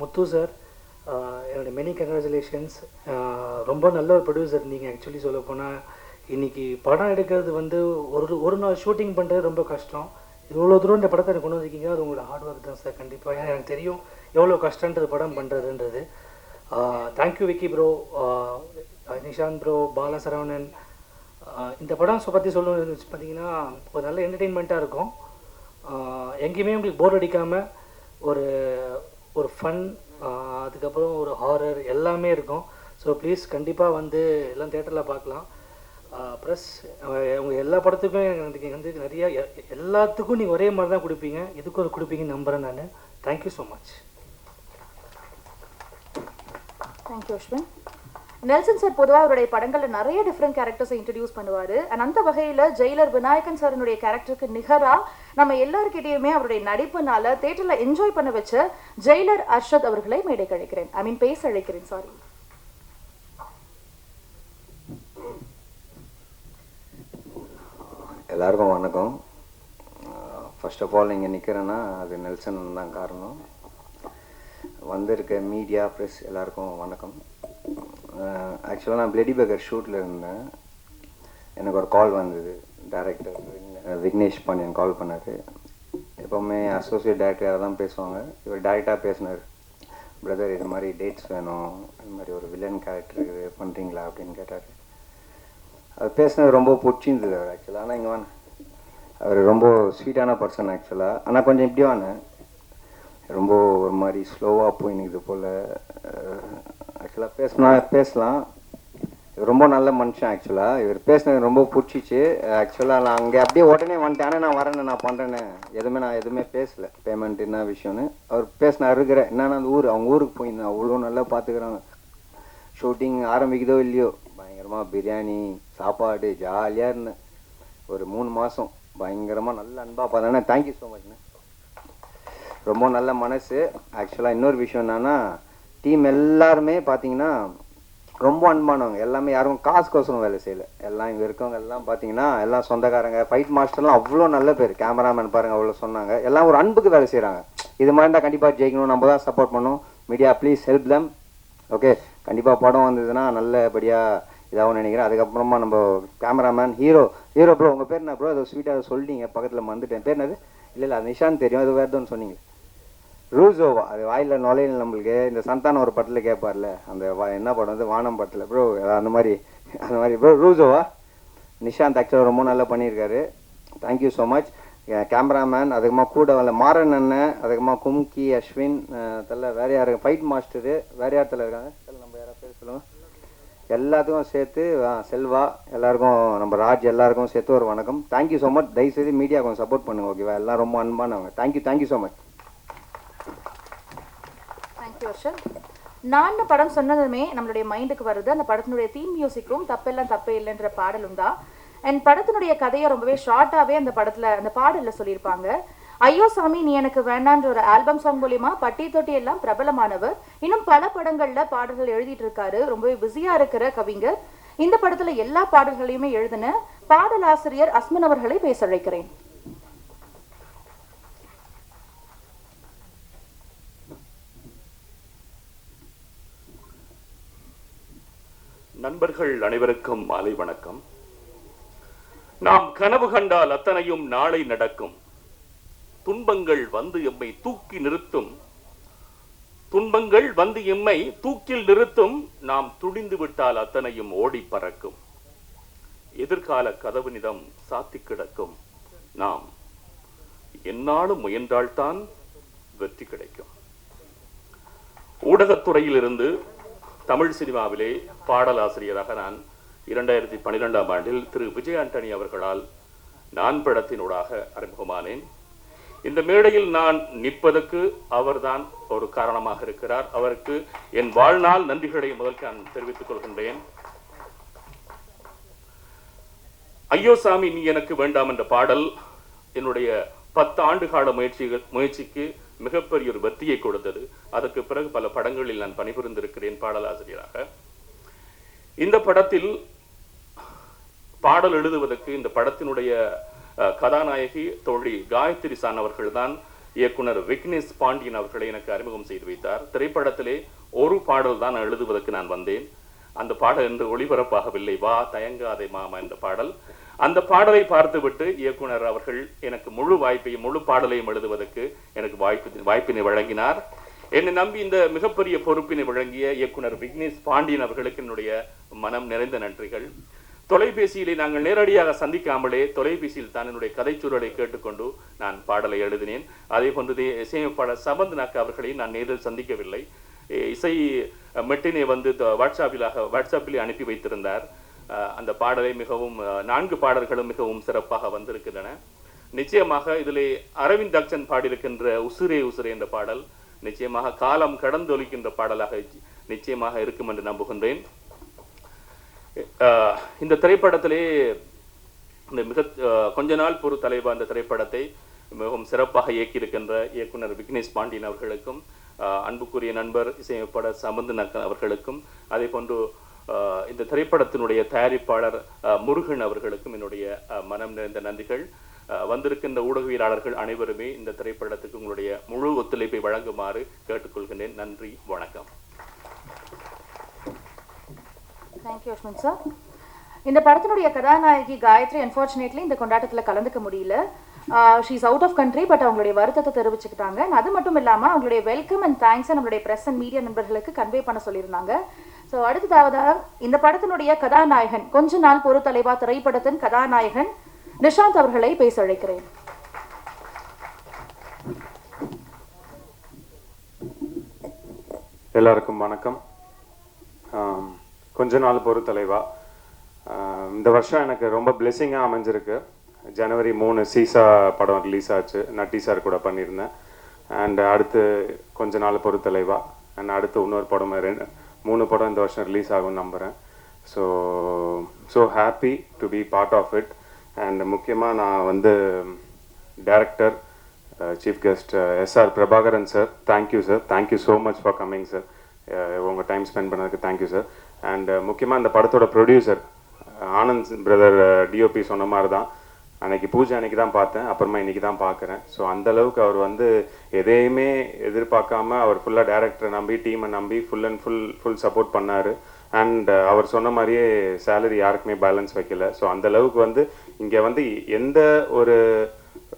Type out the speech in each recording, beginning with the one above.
முத்து sir என்னோட many congratulations ரொம்ப நல்ல ஒரு ப்ரொடியூசர் நீங்கள் ஆக்சுவலி சொல்ல போனால் இன்னைக்கு படம் எடுக்கிறது வந்து ஒரு ஒரு நாள் ஷூட்டிங் பண்ணுறது ரொம்ப கஷ்டம். இவ்வளோ தூரம் இந்த படத்தை எனக்கு கொண்டு வந்திருக்கீங்க அது உங்களோட ஹார்ட் ஒர்க் தான் சார் கண்டிப்பாக ஏன்னா எனக்கு தெரியும் எவ்வளோ கஷ்டன்றது படம் பண்ணுறதுன்றது thank you Vicky bro Nishanth bro Bala Saravanan இந்த படம் பற்றி சொல்லணும்னு வச்சு பார்த்தீங்கன்னா ஒரு நல்ல என்டர்டெயின்மெண்ட்டாக இருக்கும். எங்கேயுமே உங்களுக்கு போர் அடிக்காமல் ஒரு ஒரு ஃபன் அதுக்கப்புறம் ஒரு ஹாரர் எல்லாமே இருக்கும். ஸோ ப்ளீஸ் கண்டிப்பாக வந்து எல்லாம் தேட்டரில் பார்க்கலாம். ப்ளஸ் உங்கள் எல்லா படத்துக்கும் எனக்கு வந்து நிறையா எ- எல்லாத்துக்கும் நீங்கள் ஒரே மாதிரி தான் கொடுப்பீங்க. இதுக்கும் அது கொடுப்பீங்கன்னு நம்புகிறேன் நான். Thank you so much thank you Ashwin Nelson sir பொதுவாக அவருடைய படங்களில் நிறைய டிஃப்ரெண்ட் கேரக்டர்ஸை இன்ட்ரடியூஸ் பண்ணுவார். அண்ட் அந்த வகையில் ஜெயிலர் விநாயகன் சாருனுடைய கேரக்டருக்கு நிகராக நம்ம எல்லாருக்கிட்டையுமே அவருடைய நடிப்புனால தேட்டரில் என்ஜாய் பண்ண வச்ச ஜெயிலர் அர்ஷத் அவர்களை மேடைக்கு அழைக்கிறேன் ஐ மீன் பேச அழைக்கிறேன் சாரி எல்லாருக்கும் வணக்கம். ஃபர்ஸ்ட் ஆஃப் ஆல் இங்கே நிற்கிறேன்னா அது நெல்சன் தான் காரணம். வந்திருக்க மீடியா ப்ரெஸ் எல்லாருக்கும் வணக்கம். ஆக்சுவலாக நான் பிளடி பேக்கர் ஷூட்டில் இருந்தேன். எனக்கு ஒரு கால் வந்தது. டேரக்டர் விக்னேஷ் பாண்டியன் கால் பண்ணார். எப்போவுமே அசோசியேட் டைரக்டராக தான் பேசுவாங்க. இவர் டேரெக்டாக பேசினார். பிரதர் இது மாதிரி டேட்ஸ் வேணும். இது மாதிரி ஒரு வில்லன் கேரக்டர் பண்ணுறீங்களா அப்படின்னு கேட்டார். அது பேசினது ரொம்ப பிடிச்சிருந்தது அவர் ஆக்சுவலாக ஆனால் இங்கே வாங்க. அவர் ரொம்ப ஸ்வீட்டான பர்சன் ஆக்சுவலாக ஆனால் கொஞ்சம் இப்படி வாங்க. ரொம்ப ஒரு மாதிரி ஸ்லோவாக போயினுக்குது போல். ஆக்சுவலாக பேசினா பேசலாம். இவர் ரொம்ப நல்ல மனுஷன் ஆக்சுவலாக இவர் பேசினது ரொம்ப பிடிச்சிச்சு. ஆக்சுவலாக நான் அங்கே அப்படியே உடனே வந்துட்டேன். ஆனால் நான் வரேன்னு நான் பண்ணுறேன்னு எதுவுமே நான் எதுவுமே பேசலை. பேமெண்ட் என்ன விஷயம்னு. அவர் பேசினா இருக்கிற என்னன்னா அந்த ஊர். அவங்க ஊருக்கு போயிருந்தேன். அவ்வளோ நல்லா பார்த்துக்கிறாங்க ஷூட்டிங் ஆரம்பிக்குதோ இல்லையோ? பயங்கரமாக பிரியாணி சாப்பாடு ஜாலியாக இருந்தேன். ஒரு மூணு மாதம் பயங்கரமாக நல்ல அன்பாக பார்த்தேன்னா தேங்க்யூ ஸோ மச்ண்ணே ரொம்ப நல்ல மனசு. ஆக்சுவலாக இன்னொரு விஷயம் என்னன்னா டீம் எல்லாருமே பார்த்தீங்கன்னா ரொம்ப அன்பானவங்க. எல்லாமே யாரும் காசுக்கோசரம் வேலை செய்யல. எல்லாம் இங்கே இருக்கவங்க எல்லாம் பார்த்தீங்கன்னா எல்லாம் சொந்தக்காரங்க ஃபைட் மாஸ்டர்லாம் அவ்வளோ நல்ல பேர். கேமராமேன் பாருங்கள் அவ்வளோ சொன்னாங்க. எல்லாம் ஒரு அன்புக்கு வேலை செய்கிறாங்க இது மாதிரி இருந்தால் கண்டிப்பாக ஜெயிக்கணும். நம்ம தான் சப்போர்ட் பண்ணணும். Media please help them okay கண்டிப்பாக படம் வந்ததுன்னா நல்லபடியாக இதாகவும் நினைக்கிறேன். அதுக்கப்புறமா நம்ம கேமராமேன் ஹீரோ ஹீரோ ப்ரோ உங்கள் பேர் என்ன ப்ரோ அதை ஸ்வீட்டாக சொல்லிட்டீங்க. பக்கத்தில் மறந்துட்டேன். பேர் என்னது? இல்லை இல்லை அது நிஷாந்த் தெரியும். அது வேறு தான் சொன்னீங்க ரூசோவா அது வாயில் நுழையில நம்மளுக்கு. இந்த சந்தானம் ஒரு படத்தில் கேட்பார்ல அந்த வா- என்ன படம் வந்து வானம் படத்தில். ப்ரோ அந்த மாதிரி அந்த மாதிரி. ப்ரோ ரூசோவா நிஷாந்த் ஆக்சுவலாக ரொம்ப நல்லா பண்ணியிருக்காரு. தேங்க்யூ ஸோ மச் கேமராமேன் அதிகமாக கூட வரல. மாறன் அண்ணன் அதிகமாக கும்கி அஸ்வின் அஹ், தெரியல வேற ஃபைட் மாஸ்டரு வேற யார் தெரியல இருக்காங்க? நம்ம யாராவது பேர் சொல்லுங்க. எல்லாத்துக்கும் சேர்த்து ஆ, செல்வா எல்லாருக்கும் நம்ம ராஜ் எல்லாருக்கும் சேர்த்து ஒரு வணக்கம். தேங்க்யூ ஸோ மச் தயவுசெய்து மீடியா கொஞ்சம் சப்போர்ட் பண்ணுங்க ஓகேவா எல்லாம் ரொம்ப அன்பானவங்க. Thank you thank you so much thank you நான் படம் சொன்னதுமே நம்மளுடைய மைண்டுக்கு வருது. அந்த படத்தினுடைய தீம் மியூசிக்கும் தப்பெல்லாம் தப்பே இல்லைன்ற பாடலும் தான். அண்ட் படத்தினுடைய கதையை ரொம்பவே ஷார்ட்டாகவே அந்த படத்துல அந்த பாடலில் சொல்லியிருப்பாங்க. ஐயோ சாமி நீ எனக்கு வேண்டான்ற ஒரு ஆல்பம் சாங் மூலியமா பட்டி தொட்டி எல்லாம் பிரபலமானவர். இன்னும் பல படங்கள்ல பாடல்கள் எழுதிட்டு இருக்காரு. ரொம்பவே பிஸியா இருக்கிற கவிஞர். இந்த படத்துல எல்லா பாடல்களையுமே எழுதின பாடலாசிரியர் அஸ்மன் அவர்களை பேச அழைக்கிறேன். நண்பர்கள் அனைவருக்கும் மாலை வணக்கம். நாம் கனவு கண்டால் அத்தனையும் நாளை நடக்கும். துன்பங்கள் வந்து எம்மை தூக்கி நிறுத்தும். துன்பங்கள் வந்து எம்மை தூக்கில் நிறுத்தும். நாம் துடிந்து விட்டால் அத்தனையும் ஓடி பறக்கும். எதிர்கால கதவுனிடம் சாத்தி கிடக்கும். நாம் என்னாலும் முயன்றால்தான் வெற்றி கிடைக்கும். ஊடகத்துறையிலிருந்து தமிழ் சினிமாவிலே பாடலாசிரியராக நான் இரண்டாயிரத்தி பன்னிரெண்டாம் ஆண்டில் திரு விஜய் ஆண்டனி அவர்களால் நான் படத்தினூடாக அறிமுகமானேன். இந்த மேடையில் நான் நிற்பதற்கு அவர்தான் ஒரு காரணமாக இருக்கிறார். அவருக்கு என் வாழ்நாள் நன்றிகளை முதல் நான் தெரிவித்துக் கொள்கின்றேன். ஐயோ சாமி நீ எனக்கு வேண்டாம் என்ற பாடல் என்னுடைய பத்து ஆண்டு கால முயற்சிகள் முயற்சிக்கு மிகப்பெரிய ஒரு வெற்றியை கொடுத்தது. அதற்கு பிறகு பல படங்களில் நான் பணிபுரிந்திருக்கிறேன் பாடலாசிரியராக. இந்த படத்தில் பாடல் எழுதுவதற்கு இந்த படத்தினுடைய கதாநாயகி தோழி காயத்ரி சான் அவர்கள்தான் இயக்குனர் விக்னேஷ் பாண்டியன் அவர்களை எனக்கு அறிமுகம் செய்து வைத்தார். திரைப்படத்திலே ஒரு பாடல் தான் எழுதுவதற்கு நான் வந்தேன். அந்த பாடல் என்று ஒளிபரப்பாகவில்லை. வா தயங்காதே மாமா என்ற பாடல். அந்த பாடலை பார்த்துவிட்டு இயக்குனர் அவர்கள் எனக்கு முழு வாய்ப்பையும் முழு பாடலையும் எழுதுவதற்கு எனக்கு வாய்ப்பு வாய்ப்பினை வழங்கினார். என்னை நம்பி இந்த மிகப்பெரிய பொறுப்பினை வழங்கிய இயக்குனர் விக்னேஷ் பாண்டியன் அவர்களுக்கு என்னுடைய மனம் நிறைந்த நன்றிகள். தொலைபேசியிலே நாங்கள் நேரடியாக சந்திக்காமலே தொலைபேசியில் தான் என்னுடைய கதைச்சூழலை கேட்டுக்கொண்டு நான் பாடலை எழுதினேன். அதே போன்று இசையமைப்பாளர் சபந்த் நாக் அவர்களை நான் நேரில் சந்திக்கவில்லை. இசை மெட்டினை வந்து வாட்ஸ்அப்பிலாக வாட்ஸ்அப்பிலே அனுப்பி வைத்திருந்தார். அந்த பாடலை மிகவும் அஹ், நான்கு பாடல்களும் மிகவும் சிறப்பாக வந்திருக்கின்றன. நிச்சயமாக இதிலே அரவிந்த் அக்சன் பாடியிருக்கின்ற உசுரே உசுரே என்ற பாடல் நிச்சயமாக காலம் கடந்தொலிக்கின்ற பாடலாக நிச்சயமாக இருக்கும் என்று நம்புகின்றேன். இந்த திரைப்படத்திலே இந்த மிக அஹ், கொஞ்ச நாள் பொறு தலைவா அந்த திரைப்படத்தை மிகவும் சிறப்பாக இயக்கியிருக்கின்ற இயக்குனர் விக்னேஷ் பாண்டியன் அவர்களுக்கும் அஹ், அன்புக்குரிய நண்பர் இசையமைப்பாளர் சமந்தன் அவர்களுக்கும் அதே போன்று இந்த திரைப்படத்தினுடைய தயாரிப்பாளர் முருகன் அவர்களுக்கும் என்னுடைய மனம் நிறைந்த நன்றிகள். வந்திருக்கின்ற ஊடகவியலாளர்கள் அனைவருமே இந்த திரைப்படத்துக்கு உங்களுடைய முழு ஒத்துழைப்பை வழங்குமாறு கேட்டுக்கொள்கின்றேன். நன்றி வணக்கம். தேங்க்யூ அஸ்மன் சார் இந்த படத்தினுடைய கதாநாயகி காயத்ரி அன்ஃபார்ச்சுனேட்லி இந்த கொண்டாட்டத்தில் கலந்துக்க முடியல. She's out of country but அவங்களுடைய வருத்தத்தை தெரிவிச்சுக்கிட்டாங்க. அது மட்டும் இல்லாமல் அவங்களுடைய வெல்கம் அண்ட் தேங்க்ஸ் நம்மளுடைய ப்ரெஸ் அண்ட் மீடியா நண்பர்களுக்கு கன்வே பண்ண சொல்லியிருந்தாங்க. ஸோ அடுத்ததாவதாக இந்த படத்தினுடைய கதாநாயகன் கொஞ்ச நாள் பொறு தலைவா திரைப்படத்தின் கதாநாயகன் நிஷாந்த் அவர்களை பேச அழைக்கிறேன் எல்லாருக்கும் வணக்கம். கொஞ்ச நாள் பொறு தலைவா. இந்த வருஷம் எனக்கு ரொம்ப பிளெஸ்ஸிங்காக அமைஞ்சிருக்கு. ஜனவரி மூணு சீசா படம் ரிலீஸ் ஆச்சு. நான் டீசார் கூட பண்ணியிருந்தேன். அண்ட் அடுத்து கொஞ்ச நாள் பொறு தலைவா. அண்ட் அடுத்து இன்னொரு படம் ரெண்டு மூணு படம் இந்த வருஷம் ரிலீஸ் ஆகும்னு நம்புகிறேன் so so happy to be part of it and முக்கியமாக நான் வந்து director chief guest SR Prabhakaran sir thank you sir thank you so much for coming sir உங்கள் டைம் ஸ்பெண்ட் பண்ணதுக்கு தேங்க்யூ சார் அண்ட் முக்கியமாக இந்த படத்தோட producer Anand brother DOP uh, சொன்ன மாதிரி தான் அன்னைக்கு பூஜை அன்னைக்கு தான் பார்த்தேன் அப்புறமா இன்னைக்கு தான் பார்க்குறேன். ஸோ அந்த அளவுக்கு அவர் வந்து எதையுமே எதிர்பார்க்காம அவர் ஃபுல்லாக டேரக்டரை நம்பி டீமை நம்பி full and full full support பண்ணார். அண்ட் அவர் சொன்ன மாதிரியே சேலரி யாருக்குமே பேலன்ஸ் வைக்கல. ஸோ அந்த அளவுக்கு வந்து இங்கே வந்து எந்த ஒரு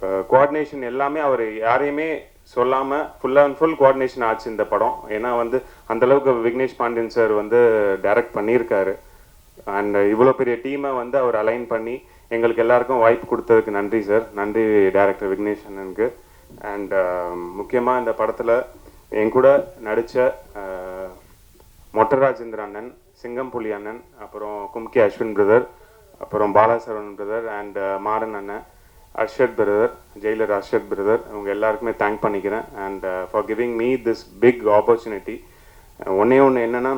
uh, கோஆர்டினேஷன் எல்லாமே அவர் யாரையுமே சொல்லாமல் ஃபுல் அண்ட் ஃபுல் கோஆர்டினேஷன் ஆச்சு இந்த படம். ஏன்னா வந்து அந்தளவுக்கு விக்னேஷ் பாண்டியன் சார் வந்து டைரக்ட் பண்ணியிருக்காரு. அண்ட் uh, இவ்வளோ பெரிய டீமை வந்து அவர் அலைன் பண்ணி எங்களுக்கு எல்லாருக்கும் வாய்ப்பு கொடுத்ததுக்கு நன்றி சார் நன்றி டைரக்டர் விக்னேஷ் அண்ணனுக்கு. அண்ட் um, முக்கியமாக இந்த படத்தில் என் கூட நடித்த uh, மொட்டராஜேந்திர அண்ணன் சிங்கம்புலி அண்ணன் அப்புறம் கும்கி அஸ்வின் பிரதர் அப்புறம் Balasaravan brother and uh, Maran அண்ணன் Arshad brother Jailer Arshad brother இவங்க எல்லாருக்குமே தேங்க் பண்ணிக்கிறேன். And for giving me this big opportunity ஒன்றே ஒன்று என்னென்னா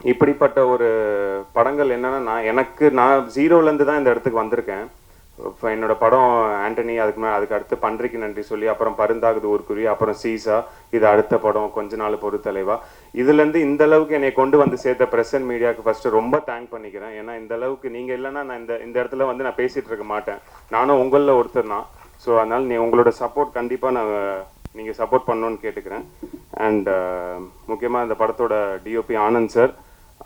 இப்படிப்பட்ட ஒரு படங்கள் என்னன்னா நான் எனக்கு நான் ஜீரோலேருந்து தான் இந்த இடத்துக்கு வந்திருக்கேன். இப்போ என்னோட படம் ஆண்டனி அதுக்கு மேலே அதுக்கு அடுத்து பன்றைக்கு நன்றி சொல்லி அப்புறம் பருந்தாகுது ஊர்க்குருவி அப்புறம் சீசா இது அடுத்த படம் கொஞ்ச நாள் பொறுத்தலைவா இதுலேருந்து இந்த அளவுக்கு என்னை கொண்டு வந்து சேர்த்த பிரசன்ட் மீடியாவுக்கு ஃபஸ்ட்டு ரொம்ப தேங்க் பண்ணிக்கிறேன். ஏன்னா இந்த அளவுக்கு நீங்கள் இல்லைன்னா நான் இந்த இந்த இடத்துல வந்து நான் பேசிகிட்டு இருக்க மாட்டேன். நானும் உங்களில் ஒருத்தர் தான். ஸோ அதனால் நீ உங்களோட சப்போர்ட் கண்டிப்பாக நான் நீங்கள் சப்போர்ட் பண்ணணும்னு கேட்டுக்கிறேன். அண்ட் முக்கியமாக இந்த படத்தோட டிஓபி ஆனந்த் சார்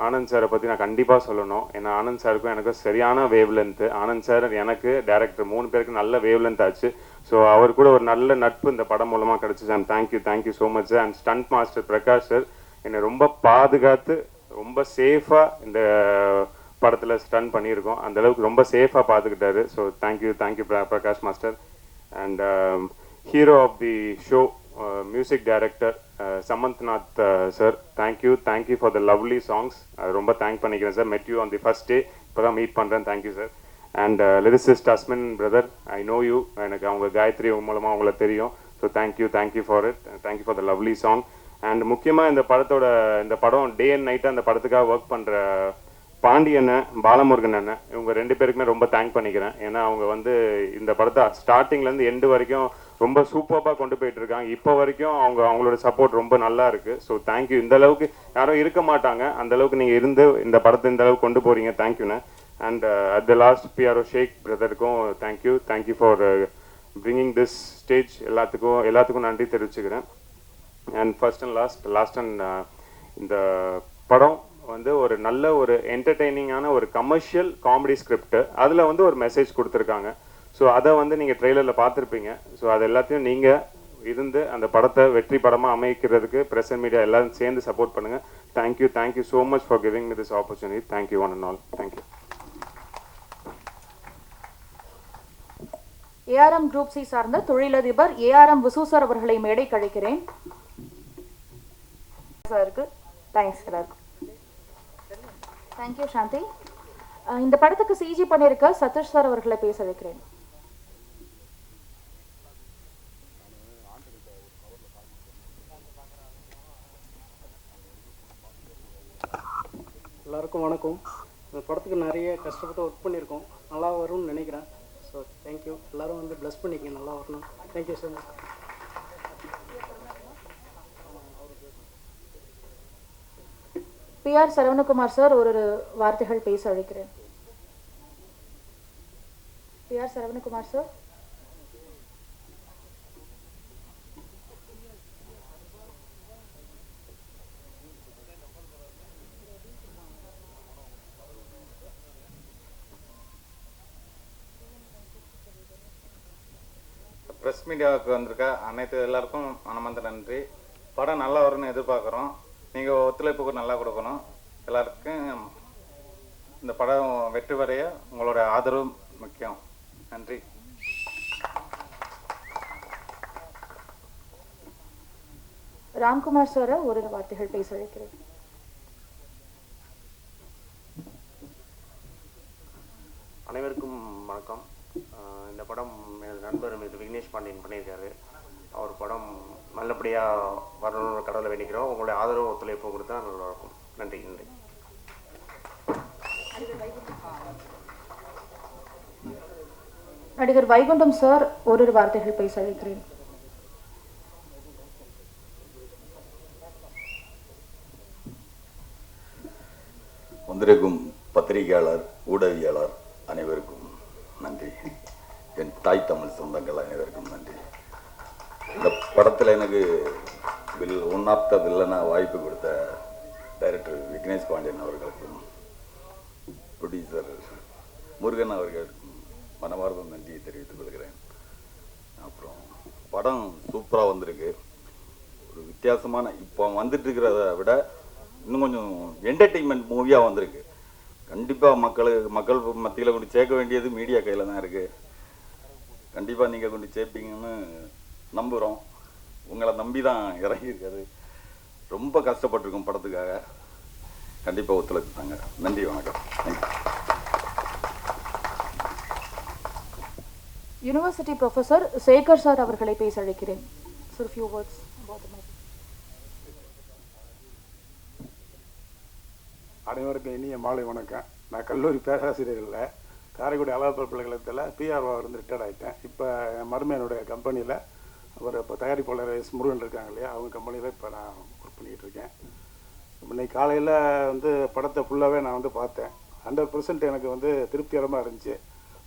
ஆனந்த் சாரை பற்றி நான் கண்டிப்பாக சொல்லணும். ஏன்னா ஆனந்த் சாருக்கும் எனக்கும் சரியான வேவ் லென்த்து ஆனந்த் சார் எனக்கு டேரக்டர் மூணு பேருக்கு நல்ல வேவ் லென்த் ஆச்சு. ஸோ அவர் கூட ஒரு நல்ல நட்பு இந்த படம் மூலமாக கிடச்சிச்சு. And thank you thank you so much and stunt master Prakash sir என்னை ரொம்ப பாதுகாத்து ரொம்ப சேஃபாக இந்த படத்தில் ஸ்டன் பண்ணியிருக்கோம். அந்தளவுக்கு ரொம்ப சேஃபாக பார்த்துக்கிட்டாரு so thank you thank you Prakash master and hero of the show music director Samanthnath sir thank you thank you for the lovely songs ரொம்ப தேங்க் பண்ணிக்கிறேன் sir met you on the first day இப்போ தான் meet பண்ணுறேன் thank you sir and lyricist Asmin brother I know you எனக்கு அவங்க காயத்ரி மூலமாக அவங்கள தெரியும். So thank you thank you for it thank you for the lovely song and முக்கியமாக இந்த படத்தோட இந்த படம் டே அண்ட் நைட்டு அந்த படத்துக்காக ஒர்க் பண்ணுற பாண்டி அண்ணன் பாலமுருகன் அண்ணன். இவங்க ரெண்டு பேருக்குமே ரொம்ப தேங்க் பண்ணிக்கிறேன். ஏன்னா அவங்க வந்து இந்த படத்தை ஸ்டார்டிங்லேருந்து எண்டு வரைக்கும் ரொம்ப சூப்பராக கொண்டு போயிட்டு இருக்காங்க இப்போ வரைக்கும் அவங்க அவங்களோட சப்போர்ட் ரொம்ப நல்லா இருக்கு. ஸோ தேங்க்யூ இந்த அளவுக்கு யாரும் இருக்க மாட்டாங்க. அந்த அளவுக்கு நீங்கள் இருந்து இந்த படத்தை இந்த அளவுக்கு கொண்டு போறீங்க. தேங்க்யூண்ணே and at the last PRO Sheikh பிரதருக்கும் thank you thank you for bringing this stage எல்லாத்துக்கும் எல்லாத்துக்கும் நன்றி தெரிவிச்சுக்கிறேன். And first and last last and இந்த படம் வந்து ஒரு நல்ல ஒரு என்டர்டெய்னிங்கான ஒரு கமர்ஷியல் காமெடி ஸ்கிரிப்ட் அதில் வந்து ஒரு மெசேஜ் கொடுத்துருக்காங்க. ஸோ அதை வந்து நீங்கள் ட்ரெய்லரில் பார்த்துருப்பீங்க. ஸோ அது எல்லாத்தையும் நீங்கள் இருந்து அந்த படத்தை வெற்றி படமாக அமைக்கிறதுக்கு ப்ரெஸ் அண்ட் மீடியா எல்லாரும் சேர்ந்து சப்போர்ட் பண்ணுங்கள் thank you thank you so much for giving me this opportunity thank you one and all thank you ARM group C சார்ந்த தொழிலதிபர் ஏஆர்எம் விசூசர் அவர்களை மேடை கழிக்கிறேன். சாருக்கு தேங்க்ஸ் எல்லாருக்கும் தேங்க்யூ சாந்தி இந்த படத்துக்கு சிஜி பண்ணியிருக்க சதீஷ் சார் அவர்களை பேச வைக்கிறேன். எல்லாருக்கும் வணக்கம். இந்த படத்துக்கு நிறைய கஷ்டப்பட்டு ஒர்க் பண்ணியிருக்கோம். நல்லா வரும்னு நினைக்கிறேன். ஸோ தேங்க்யூ எல்லாரும் வந்து ப்ளஸ் பண்ணிக்க நல்லா வரணும். Thank you so much P R Saravanakumar sir ஒரு வார்த்தைகள் பேச அழைக்கிறேன். P R Saravanakumar sir press மீடியாவுக்கு வந்திருக்க அனைத்து எல்லாருக்கும் மனமார்ந்த நன்றி. படம் நல்லா வரும்னு எதிர்பார்க்குறோம் நீங்கள் ஒத்துழைப்புக்கு நல்லா கொடுக்கணும். எல்லாருக்கும் இந்த படம் வெற்றி வரைய உங்களோட ஆதரவு முக்கியம். நன்றி. ராம்குமார் சாரை ஒரு வார்த்தைகள் பேச அழைக்கிறேன் அனைவருக்கும் வணக்கம். இந்த படம் எனது நண்பர் மிஸ் விக்னேஷ் பாண்டியன் பண்ணியிருக்காரு. அவர் படம் நல்லபடியாக வரணும்னு கடவுளை வேண்டிக்கிறோம். உங்களுடைய ஆதரவு ஒத்துழைப்பு கொடுத்தா நல்லா இருக்கும். நன்றி நன்றி. நடிகர் வைகுண்டம் சார் ஒரு வார்த்தைகள் பேச அழைக்கிறேன் வந்திருக்கும் பத்திரிகையாளர் ஊடகவியலாளர் அனைவருக்கும் நன்றி. என் தாய் தமிழ் சொந்தங்கள் அனைவருக்கும் நன்றி. இந்த படத்தில் எனக்கு வில் ஒன் ஆஃப் த வில்லனாக வாய்ப்பு கொடுத்த டைரக்டர் விக்னேஷ் பாண்டியன் அவர்களுக்கும் ப்ரொடியூசர் முருகன் அவர்களுக்கும் மனமார்ந்த நன்றியை தெரிவித்துக் கொள்கிறேன். அப்புறம் படம் சூப்பராக வந்திருக்கு. ஒரு வித்தியாசமான இப்போ வந்துட்டு இருக்கிறத விட இன்னும் கொஞ்சம் என்டர்டெயின்மெண்ட் மூவியாக வந்திருக்கு. கண்டிப்பாக மக்களுக்கு மக்கள் மத்தியில் கொண்டு சேர்க்க வேண்டியது மீடியா கையில் தான் இருக்குது கண்டிப்பாக நீங்கள் கொண்டு சேர்ப்பீங்கன்னு நம்புகிறோம் உங்களை நம்பி தான் இறங்கியிருக்காரு ரொம்ப கஷ்டப்பட்டிருக்கோம் படத்துக்காக. கண்டிப்பாக ஒத்துழைப்பு தாங்க நன்றி வணக்கம். Thank you university professor Sekar sir அவர்களை பேச அழைக்கிறேன் சார் ஃபியூ வேர்ட்ஸ் about அனைவருக்கும் இனிய மாலை வணக்கம். நான் கல்லூரி பேராசிரியர்களில் காரைக்குடி அழகப்பல் பல்கலைக்கழகத்தில் பிஆர்ஓ இருந்து ரிட்டையர்ட் ஆகிட்டேன் இப்போ என் மருமையனுடைய கம்பெனியில் அவர் இப்போ தயாரிப்பாளர் எஸ் முருகன் இருக்காங்க இல்லையா? அவங்க கம்பெனியில் இப்போ நான் ஒர்க் பண்ணிகிட்டு இருக்கேன். இன்னைக்கு காலையில் வந்து படத்தை ஃபுல்லாகவே நான் வந்து பார்த்தேன். ஹண்ட்ரட் பர்சன்ட் எனக்கு வந்து திருப்திகரமாக இருந்துச்சு.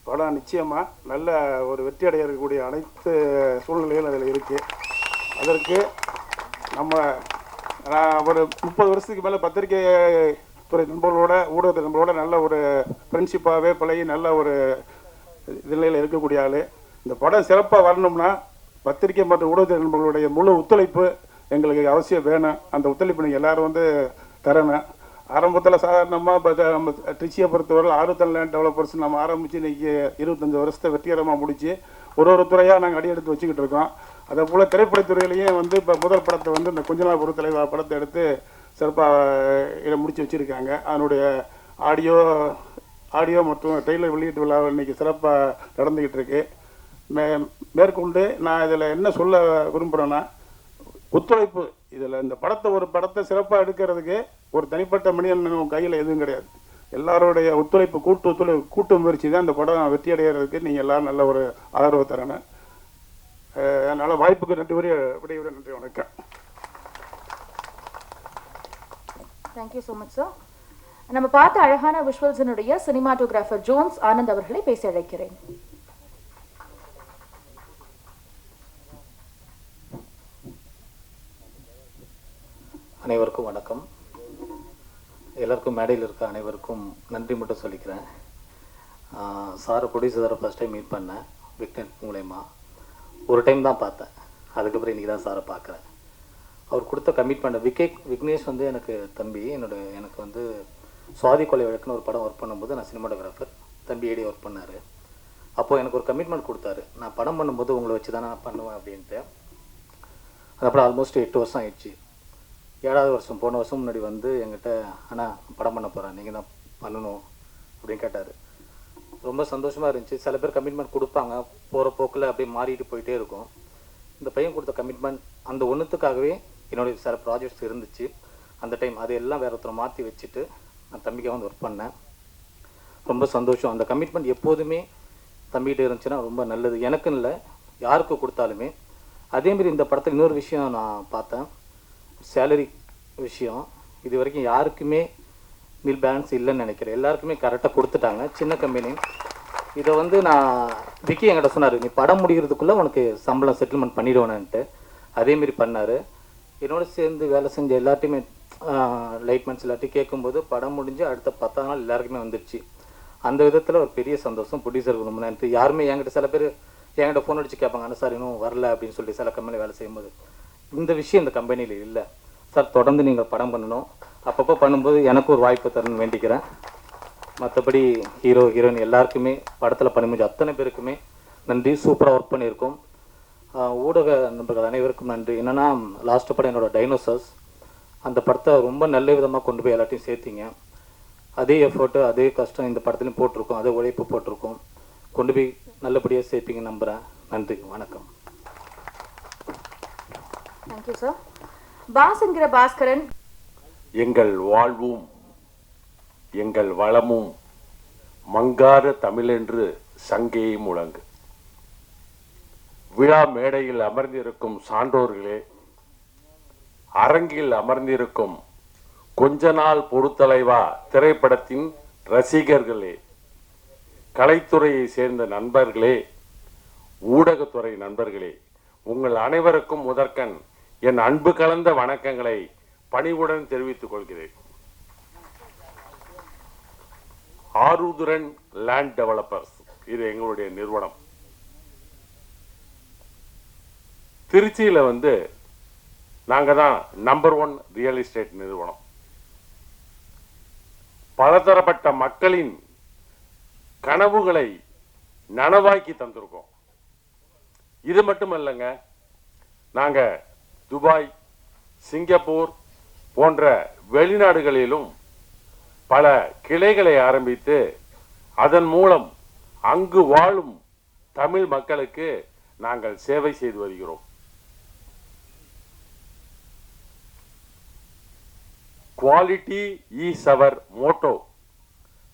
படம் நிச்சயமாக நல்ல ஒரு வெற்றி அடையக்கூடிய இருக்கக்கூடிய அனைத்து சூழ்நிலைகளும் அதில் இருக்குது அதற்கு நம்ம நான் ஒரு முப்பது வருஷத்துக்கு மேலே பத்திரிகை துறை நண்பர்களோட ஊடக நண்பர்களோட நல்ல ஒரு ஃப்ரெண்ட்ஷிப்பாகவே பழகி நல்ல ஒரு நிலையில் இருக்கக்கூடிய ஆள். இந்த படம் சிறப்பாக வரணும்னா பத்திரிகை மற்றும் ஊடகத்துறை நண்பர்களுடைய முழு ஒத்துழைப்பு எங்களுக்கு அவசியம் வேணும். அந்த ஒத்துழைப்பு நீங்கள் எல்லோரும் வந்து தரணும். ஆரம்பத்தில் சாதாரணமாக இப்போ நம்ம ட்ரிச்சியை பொறுத்தவரை ஆறுத்தல் லேண்ட் டெவலப்பர்ஸ் நம்ம ஆரம்பித்து இன்னைக்கு இருபத்தஞ்சி வருஷத்தை வெற்றிகரமாக முடித்து ஒரு ஒரு துறையாக நாங்கள் அடி எடுத்து வச்சுக்கிட்டு இருக்கோம். அதே போல் திரைப்படத்துறையிலையும் வந்து இப்போ முதல் படத்தை வந்து இந்த கொஞ்ச நாள் ஒரு படத்தை எடுத்து சிறப்பாக இதை முடிச்சு வச்சுருக்காங்க. அதனுடைய ஆடியோ ஆடியோ மற்றும் டெய்லர் வெளியீட்டு விழா இன்னைக்கு சிறப்பாக நடந்துக்கிட்டு இருக்கு. மே மேற்கொண்டு நான் இதில் என்ன சொல்ல விரும்புகிறேன்னா ஒத்துழைப்பு. இதில் இந்த படத்தை ஒரு படத்தை சிறப்பாக எடுக்கிறதுக்கு ஒரு தனிப்பட்ட மனிதன் கையில் எதுவும் கிடையாது. எல்லாருடைய ஒத்துழைப்பு கூட்டு ஒத்துழைப்பு கூட்டு முயற்சி தான் இந்த படம் வெற்றி அடைகிறதுக்கு நீங்கள் எல்லோரும் நல்ல ஒரு ஆதரவு தரணும். அதனால் வாய்ப்புக்கு நன்றி உரிய விடையுற நன்றி வணக்கம். தேங்க்யூ ஸோ மச் சார் நம்ம பார்த்த அழகான விஷுவல்ஸினுடைய சினிமாட்டோகிராஃபர் ஜோன்ஸ் ஆனந்த் அவர்களை பேசி அழைக்கிறேன். அனைவருக்கும் வணக்கம். எல்லாருக்கும் மேடையில் இருக்க அனைவருக்கும் நன்றி மட்டும் சொல்லிக்கிறேன். சாரை ப்ரொடியூசரை ஃபஸ்ட் டைம் மீட் பண்ணேன் விக்னன் மூலயமா. ஒரு டைம் தான் பார்த்தேன். அதுக்கப்புறம் இன்றைக்கி தான் சாரை பார்க்குறேன். அவர் கொடுத்த கமிட்மெண்ட் விக்கே விக்னேஷ் வந்து எனக்கு தம்பி என்னோட எனக்கு வந்து சுவாதி கொலை வழக்குன்னு ஒரு படம் ஒர்க் பண்ணும்போது நான் சினிமாட்டோகிராஃபர் தம்பி ஏடி ஒர்க் பண்ணார். அப்போது எனக்கு ஒரு கமிட்மெண்ட் கொடுத்தாரு. நான் படம் பண்ணும்போது உங்களை வச்சு தான் நான் பண்ணுவேன் அப்படின்ட்டு. அதுக்கப்புறம் ஆல்மோஸ்ட் எட்டு வருஷம் ஆயிடுச்சு. ஏழாவது வருஷம் போன வருஷம் முன்னாடி வந்து என்கிட்ட அண்ணா படம் பண்ண போகிறேன் நீங்கள் தான் பண்ணணும். அப்படின்னு கேட்டார். ரொம்ப சந்தோஷமாக இருந்துச்சு. சில பேர் கமிட்மெண்ட் கொடுப்பாங்க. போகிற போக்கில் அப்படியே மாறிட்டு போயிட்டே இருக்கும். இந்த பையன் கொடுத்த கமிட்மெண்ட் அந்த ஒன்றுத்துக்காகவே என்னுடைய சில ப்ராஜெக்ட்ஸ் இருந்துச்சு. அந்த டைம் அது எல்லாம் வேற ஒருத்தரை மாற்றி வச்சுட்டு நான் தம்பிக்காக வந்து ஒர்க் பண்ணேன். ரொம்ப சந்தோஷம். அந்த கமிட்மெண்ட் எப்போதுமே தம்பிகிட்ட இருந்துச்சுன்னா ரொம்ப நல்லது. எனக்குன்னு இல்லை யாருக்கு கொடுத்தாலுமே. அதேமாரி இந்த படத்தில் இன்னொரு விஷயம் நான் பார்த்தேன். சேலரி விஷயம். இது வரைக்கும் யாருக்குமே மில் பேலன்ஸ் இல்லைன்னு நினைக்கிறேன். எல்லாருக்குமே கரெக்டாக கொடுத்துட்டாங்க. சின்ன கம்பெனி இதை வந்து நான் விக்கி என்கிட்ட சொன்னார் நீ படம் முடிகிறதுக்குள்ளே உனக்கு சம்பளம் செட்டில்மெண்ட் பண்ணிடுவேன்ட்டு அதேமாரி பண்ணார். என்னோட சேர்ந்து வேலை செஞ்ச எல்லாத்தையுமே லைட்மென்ஸ் எல்லாத்தையும் கேட்கும்போது படம் முடிஞ்சு அடுத்த பத்தாம் நாள் எல்லாருக்குமே வந்துடுச்சு அந்த விதத்தில் ஒரு பெரிய சந்தோஷம். ப்ரொடியூசருக்கு ரொம்ப நன்றி. யாருமே என்கிட்ட சில பேர் என்கிட்ட ஃபோன் அடிச்சு கேட்பாங்க ஆனால் சார் இன்னும் வரல அப்படின்னு சொல்லி சில கம்பெனியில் வேலை செய்யும்போது. இந்த விஷயம் இந்த கம்பெனியில் இல்லை. சார் தொடர்ந்து நீங்கள் படம் பண்ணணும். அப்பப்போ பண்ணும்போது எனக்கு ஒரு வாய்ப்பு தரணும்னு வேண்டிக்கிறேன். மற்றபடி ஹீரோ ஹீரோயின் எல்லாருக்குமே படத்தில் பண்ணி முடிஞ்ச அத்தனை பேருக்குமே நன்றி. சூப்பராக ஒர்க் பண்ணியிருக்கோம். ஊடக நண்பர்கள் அனைவருக்கும் நன்றி. என்னென்னா லாஸ்ட் படம் என்னோட டைனோசர்ஸ் அந்த படத்தை ரொம்ப நல்ல விதமாக கொண்டு போய் எல்லாத்தையும் சேர்த்திங்க. அதே எஃபர்ட்டு அதே கஷ்டம் இந்த படத்துலையும் போட்டிருக்கோம். அதே உழைப்பு போட்டிருக்கோம். கொண்டு போய் நல்லபடியாக சேர்ப்பீங்க நம்புகிறேன் நன்றி வணக்கம். தேங்க்யூ சார் பாஸ் என்கிற பாஸ்கரன். எங்கள் வாழ்வும் எங்கள் வளமும் மங்கார தமிழென்று சங்கே முழங்கு விழா மேடையில் அமர்ந்திருக்கும் சான்றோர்களே அரங்கில் அமர்ந்திருக்கும் கொஞ்ச நாள் பொறுத்தலைவா திரைப்படத்தின் ரசிகர்களே கலைத்துறையை சேர்ந்த நண்பர்களே ஊடகத்துறை நண்பர்களே உங்கள் அனைவருக்கும் முதற்கண் என் அன்பு கலந்த வணக்கங்களை பணிவுடன் தெரிவித்துக் கொள்கிறேன். ஆருதுரன் லேண்ட் டெவலப்பர்ஸ் இது எங்களுடைய நிறுவனம். திருச்சியில் வந்து நாங்கள் தான் நம்பர் ஒன் ரியல் எஸ்டேட் நிறுவனம். பலதரப்பட்ட மக்களின் கனவுகளை நனவாக்கி தந்திருக்கோம். இது மட்டும் இல்லைங்க நாங்கள் துபாய் சிங்கப்பூர் போன்ற வெளிநாடுகளிலும் பல கிளைகளை ஆரம்பித்து அதன் மூலம் அங்கு வாழும் தமிழ் மக்களுக்கு நாங்கள் சேவை செய்து வருகிறோம். Quality is our motto.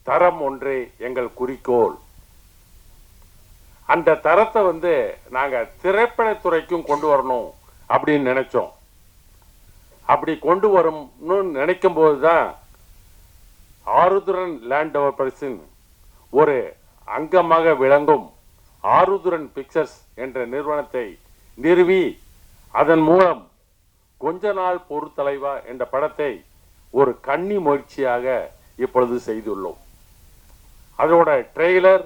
தரம் ஒன்றே எங்கள் குறிக்கோள். அந்த தரத்தை வந்து நாங்கள் திரைப்படத்துறைக்கும் கொண்டு வரணும் அப்படின்னு நினைச்சோம். அப்படி கொண்டு வரும்னு நினைக்கும் போது தான் ஆருதுரன் லேண்ட் டெவலப்பர்ஸின் ஒரு அங்கமாக விளங்கும் ஆருதுரன் பிக்சர்ஸ் என்ற நிறுவனத்தை நிறுவி அதன் மூலம் கொஞ்ச நாள் பொறுத்தலைவா என்ற படத்தை ஒரு கன்னி முயற்சியாக இப்பொழுது செய்துள்ளோம். அதோட ட்ரெய்லர்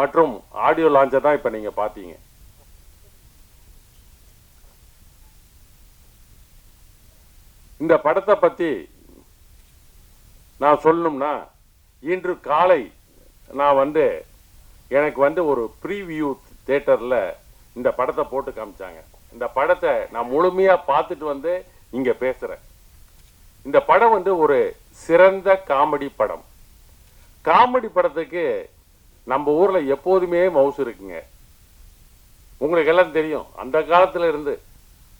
மற்றும் ஆடியோ லான்ச்சை தான் இப்போ நீங்கள் பார்த்தீங்க இந்த படத்தை பற்றி நான் சொல்லணும்னா இன்று காலை நான் வந்து எனக்கு வந்து ஒரு ப்ரீவியூ தேட்டரில் இந்த படத்தை போட்டு காமிச்சாங்க. இந்த படத்தை நான் முழுமையாக பார்த்துட்டு வந்து இங்கே பேசுகிறேன் இந்த படம் வந்து ஒரு சிறந்த காமெடி படம். காமெடி படத்துக்கு நம்ம ஊரில் எப்போதுமே மவுசு இருக்குங்க. உங்களுக்கு எல்லாம் தெரியும். அந்த காலத்துல இருந்து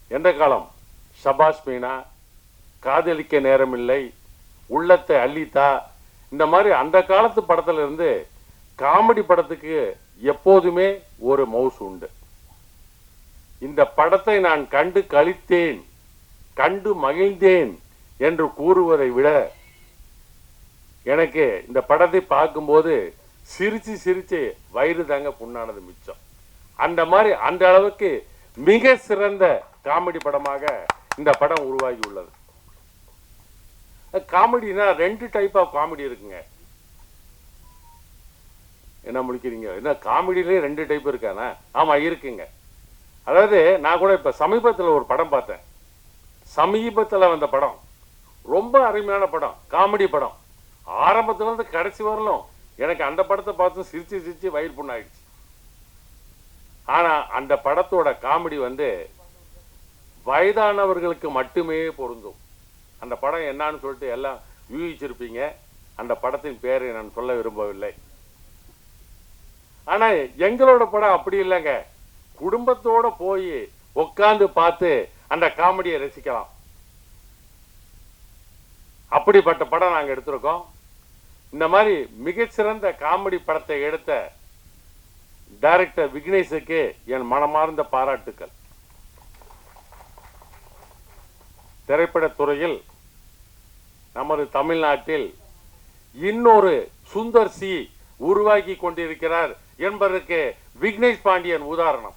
எந்த காலம்? சபாஷ் மீனா காதலிக்க நேரமில்லை உள்ளத்தை அள்ளித்தா. இந்த மாதிரி அந்த காலத்து படத்துல இருந்து காமெடி படத்துக்கு எப்போதுமே ஒரு மவுஸ் உண்டு. இந்த படத்தை நான் கண்டு கழித்தேன் கண்டு மகிழ்ந்தேன். என்று கூறுவதை விட எனக்கு இந்த படத்தை பார்க்கும்போது சிரித்து சிரித்து வயிறு தாங்க புண்ணானது மிச்சம். அந்த மாதிரி அந்த அளவுக்கு மிக சிறந்த காமெடி படமாக இந்த படம் உருவாகி உள்ளது காமெடினா ரெண்டு டைப் ஆஃப் காமெடி இருக்குங்க. என்ன முடிக்கிறீங்க? என்ன காமெடியிலே ரெண்டு டைப் இருக்கானா? ஆமாம் இருக்குங்க. அதாவது நான் கூட இப்போ சமீபத்தில் ஒரு படம் பார்த்தேன். சமீபத்தில் வந்த படம். ரொம்ப அருமையான படம் காமெடி படம். ஆரம்பத்துல இருந்து கடைசி வரலும் எனக்கு அந்த படத்தை பார்த்து சிரிச்சு சிரிச்சு வயிறு புண்ணாயிடுச்சு. ஆனா அந்த படத்தோட காமெடி வந்து வயதானவர்களுக்கு மட்டுமே பொருந்தும். அந்த படம் என்னன்னு சொல்லிட்டு எல்லாம் யூகிச்சிருப்பீங்க. அந்த படத்தின் பேரை நான் சொல்ல விரும்பவில்லை. ஆனா எங்களோட படம் அப்படி இல்லைங்க. குடும்பத்தோட போய் உட்காந்து பார்த்து அந்த காமெடியை ரசிக்கலாம். அப்படிப்பட்ட படம் நாங்கள் எடுத்திருக்கோம். இந்த மாதிரி மிகச்சிறந்த காமெடி படத்தை எடுத்த டைரக்டர் விக்னேஷுக்கு என் மனமார்ந்த பாராட்டுக்கள். திரைப்படத்துறையில் நமது தமிழ்நாட்டில் இன்னொரு சுந்தர் சி உருவாக்கி கொண்டிருக்கிறார் என்பதற்கு விக்னேஷ் பாண்டியன் உதாரணம்.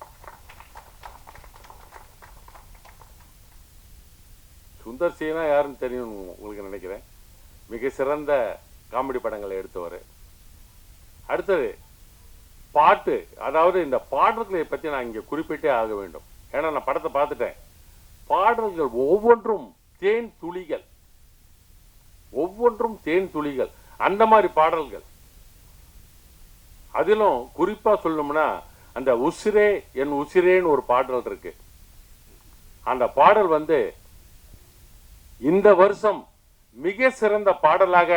சுந்தர் சினா யாருன்னு தெரியும் உங்களுக்கு நினைக்கிறேன். மிக சிறந்த காமெடி படங்களை எடுத்தவர். அடுத்தது பாட்டு. அதாவது இந்த பாடல்களை பற்றி நான் இங்கே குறிப்பிட்டே ஆக வேண்டும். ஏன்னா நான் படத்தை பார்த்துட்டேன். பாடல்கள் ஒவ்வொன்றும் தேன் துளிகள். ஒவ்வொன்றும் தேன் துளிகள். அந்த மாதிரி பாடல்கள். அதிலும் குறிப்பாக சொல்லணும்னா அந்த உசிரே என் உசிரேன்னு ஒரு பாடல் இருக்கு. அந்த பாடல் வந்து இந்த வருஷம் மிக சிறந்த பாடலாக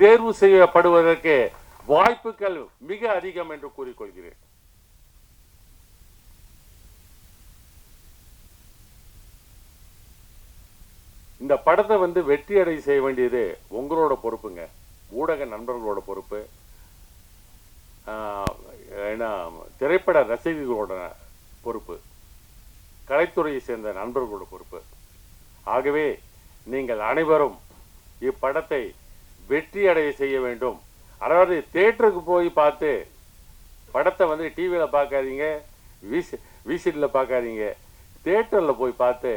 தேர்வு செய்யப்படுவதற்கு வாய்ப்புகள் மிக அதிகம் என்று கூறிக்கொள்கிறேன். இந்த படத்தை வந்து வெற்றி அடை செய்ய வேண்டியது உங்களோட பொறுப்புங்க. ஊடக நண்பர்களோட பொறுப்பு. ஏன்னா திரைப்பட ரசிகர்களோட பொறுப்பு. கலைத்துறையை சேர்ந்த நண்பர்களோட பொறுப்பு. ஆகவே நீங்கள் அனைவரும் இப்படத்தை வெற்றி அடைய செய்ய வேண்டும். அதாவது தேட்டருக்கு போய் பார்த்து படத்தை வந்து டிவியில் பார்க்காதீங்க விசி விசிடியில் பார்க்காதீங்க. தேட்டரில் போய் பார்த்து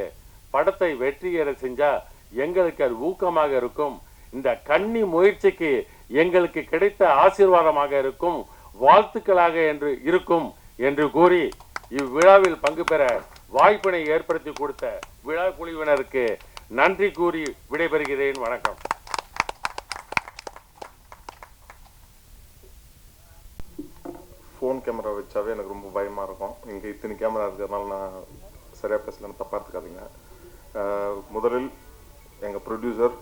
படத்தை வெற்றியேற செஞ்சால் எங்களுக்கு அது ஊக்கமாக இருக்கும். இந்த கன்னி முயற்சிக்கு எங்களுக்கு கிடைத்த ஆசீர்வாதமாக இருக்கும் வாழ்த்துக்களாக என்று இருக்கும் என்று கூறி இவ்விழாவில் பங்கு பெற வாய்ப்பினை ஏற்படுத்தி கொடுத்த விழா குழுவினருக்கு நன்றி கூறி விடைபெறுகிறேன். வணக்கம். ஃபோன் கேமரா வச்சாவே எனக்கு ரொம்ப பயமாக இருக்கும். இங்கே இத்தனை கேமரா இருக்கிறதுனால நான் சரியாக பேசலன்னு தப்பாக எடுத்துக்காதீங்க. முதலில் எங்கள் ப்ரொடியூசர்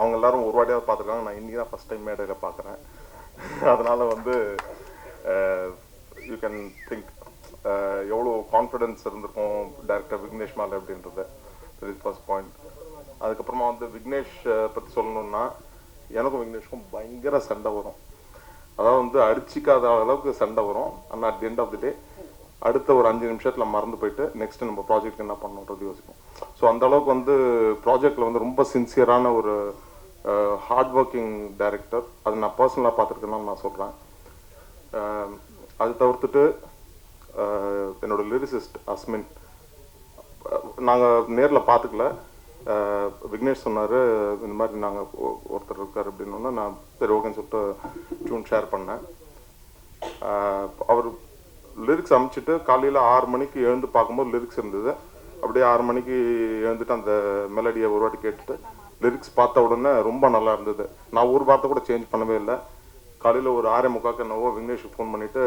அவங்க எல்லாரும் ஒரு வாட்டியாவது பார்த்துருக்காங்க. நான் இன்றைக்கி தான் ஃபஸ்ட் டைம் மேடையில் பார்க்குறேன். அதனால் வந்து யூ கேன் திங்க் எவ்வளோ கான்ஃபிடென்ஸ் இருந்திருக்கும் டேரக்டர் விக்னேஷ் மால் அப்படின்றது. இஸ் ஃபர்ஸ்ட் பாயிண்ட் அதுக்கப்புறமா வந்து விக்னேஷ் பற்றி சொல்லணும்னா எனக்கும் விக்னேஷ்க்கும் பயங்கர சண்டை வரும். அதாவது வந்து அடிச்சிக்காத அளவுக்கு சண்டை வரும். ஆனால் at end of the day அடுத்த ஒரு அஞ்சு நிமிஷத்தில் மறந்து போயிட்டு நெக்ஸ்ட் நம்ம ப்ராஜெக்ட் என்ன பண்ணணுன்றது யோசிப்போம். ஸோ அந்த அளவுக்கு வந்து ப்ராஜெக்டில் வந்து ரொம்ப சின்சியரான ஒரு ஹார்ட் ஒர்க்கிங் டைரக்டர் அது நான் பர்சனலாக பார்த்துருக்கேன்னு நான் சொல்கிறேன் அது தவிர்த்துட்டு என்னோடய என்னோட லிரிசிஸ்ட் அஸ்மின் நாங்கள் நேரில் பார்த்துக்கல விக்னேஷ் சொன்னார் இந்த மாதிரி நாங்கள் ஒருத்தர் இருக்கார் அப்படின்னோன்னா நான் சரி ஓகேன்னு சொல்லிட்டு டியூன் ஷேர் பண்ணேன். அவர் லிரிக்ஸ் அமைச்சிட்டு காலையில் ஆறு மணிக்கு எழுந்து பார்க்கும்போது லிரிக்ஸ் இருந்தது. அப்படியே ஆறு மணிக்கு எழுந்துட்டு அந்த மெலடியை ஒரு வாட்டி கேட்டுட்டு லிரிக்ஸ் பார்த்த உடனே ரொம்ப நல்லா இருந்தது. நான் ஒரு வார்த்தை கூட சேஞ்ச் பண்ணவே இல்லை. காலையில் ஒரு ஆறே முக்காக்கு என்னவோ விக்னேஷுக்கு ஃபோன் பண்ணிவிட்டு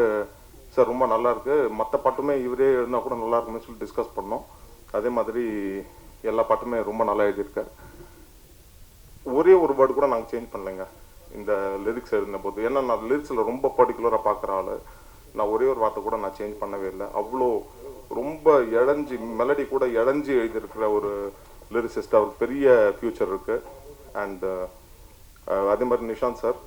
சார் ரொம்ப நல்லாயிருக்கு மற்ற பாட்டுமே இவரே எழுதினா கூட நல்லா இருக்குன்னு சொல்லி டிஸ்கஸ் பண்ணோம். அதே மாதிரி எல்லா பாட்டுமே ரொம்ப நல்லா எழுதியிருக்காரு. ஒரே ஒரு வேர்டு கூட நாங்கள் சேஞ்ச் பண்ணலைங்க. இந்த லிரிக்ஸ் எழுதின போது ஏன்னா நான் லிரிக்ஸில் ரொம்ப பர்டிகுலராக பார்க்குற ஆள். நான் ஒரே ஒரு வார்த்தை கூட நான் சேஞ்ச் பண்ணவே இல்லை. அவ்வளோ ரொம்ப இழஞ்சி மெலடி கூட இழஞ்சி எழுதியிருக்கிற ஒரு லிரிசிஸ்ட் அவருக்கு பெரிய ஃப்யூச்சர் இருக்குது அண்ட் அதே மாதிரி நிஷாந்த் சார்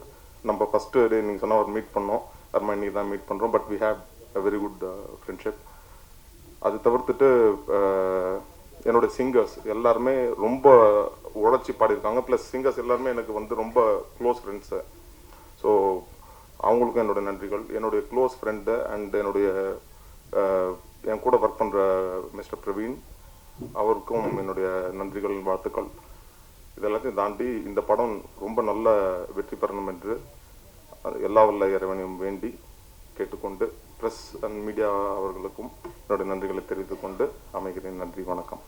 நம்ம ஃபஸ்ட்டு டே நீங்கள் சொன்னால் ஒரு மீட் பண்ணோம். அர்மா இன்னைக்கு தான் மீட் பண்ணுறோம் but we have a very good friendship அது தவிர்த்துட்டு என்னோட சிங்கர்ஸ் எல்லாருமே ரொம்ப உழைச்சி பாடியிருக்காங்க. ப்ளஸ் சிங்கர்ஸ் எல்லாருமே எனக்கு வந்து ரொம்ப க்ளோஸ் ஃப்ரெண்ட்ஸு ஸோ அவங்களுக்கும் என்னோட நன்றிகள். என்னுடைய க்ளோஸ் ஃப்ரெண்டு அண்ட் என்னுடைய என் கூட ஒர்க் பண்ணுற மிஸ்டர் பிரவீன் அவருக்கும் என்னுடைய நன்றிகள் வாழ்த்துக்கள். இதெல்லாத்தையும் தாண்டி இந்த படம் ரொம்ப நல்ல வெற்றி பெறணும் என்று எல்லா வல்ல இறைவனையும் வேண்டி கேட்டுக்கொண்டு ப்ரெஸ் அண்ட் மீடியா அவர்களுக்கும் என்னுடைய நன்றிகளை தெரிவித்துக் கொண்டு அமைகிறேன். நன்றி வணக்கம்.